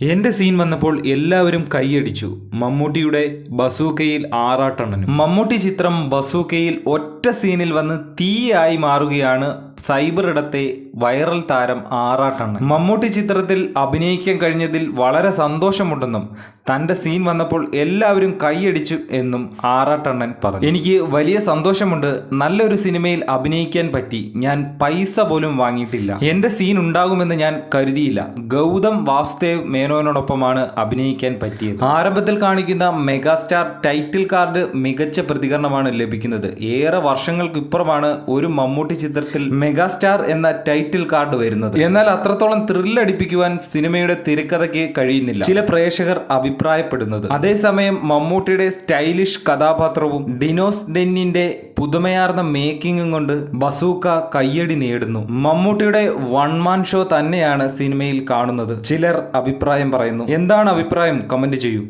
എന്റെ സീൻ വന്നപ്പോൾ എല്ലാവരും കൈയടിച്ചു. മമ്മൂട്ടിയുടെ ബസൂക്കയിൽ ആറാട്ടണ്ണനും. മമ്മൂട്ടി ചിത്രം ബസൂക്കയിൽ ഒറ്റ സീനിൽ വന്ന് തീയായി മാറുകയാണ് സൈബർ ഇടത്തെ വൈറൽ താരം ആറാട്ടണ്ണൻ. മമ്മൂട്ടി ചിത്രത്തിൽ അഭിനയിക്കാൻ കഴിഞ്ഞതിൽ വളരെ സന്തോഷമുണ്ടെന്നും തന്റെ സീൻ വന്നപ്പോൾ എല്ലാവരും കൈയടിച്ചു എന്നും ആറാട്ടണ്ണൻ പറഞ്ഞു. എനിക്ക് വലിയ സന്തോഷമുണ്ട്. നല്ലൊരു സിനിമയിൽ അഭിനയിക്കാൻ പറ്റി. ഞാൻ പൈസ പോലും വാങ്ങിയിട്ടില്ല. എന്റെ സീൻ ഉണ്ടാകുമെന്ന് ഞാൻ കരുതിയില്ല. ഗൗതം വാസുദേവ് മേനോനോടൊപ്പമാണ് അഭിനയിക്കാൻ പറ്റിയത്. ആരംഭത്തിൽ കാണിക്കുന്ന മെഗാസ്റ്റാർ ടൈറ്റിൽ കാർഡ് മികച്ച പ്രതികരണമാണ് ലഭിക്കുന്നത്. ഏറെ വർഷങ്ങൾക്ക് ഇപ്പുറമാണ് ഒരു മമ്മൂട്ടി ചിത്രത്തിൽ മെഗാസ്റ്റാർ എന്ന ടൈറ്റിൽ കാർഡ് വരുന്നത്. എന്നാൽ അത്രത്തോളം ത്രില്ലടിപ്പിക്കുവാൻ സിനിമയുടെ തിരക്കഥയ്ക്ക് കഴിയുന്നില്ല. ചില പ്രേക്ഷകർ അഭിപ്രായപ്പെടുന്നത്. അതേസമയം മമ്മൂട്ടിയുടെ സ്റ്റൈലിഷ് കഥാപാത്രവും ഡിനോസ് ഡെന്നിന്റെ പുതുമയാർന്ന മേക്കിംഗും കൊണ്ട് ബസൂക്ക കയ്യടി നേടുന്നു. മമ്മൂട്ടിയുടെ വൺമാൻ ഷോ തന്നെയാണ് സിനിമയിൽ കാണുന്നത്. ചിലർ അഭിപ്രായം പറയുന്നു. എന്താണ് അഭിപ്രായം? കമന്റ് ചെയ്യൂ.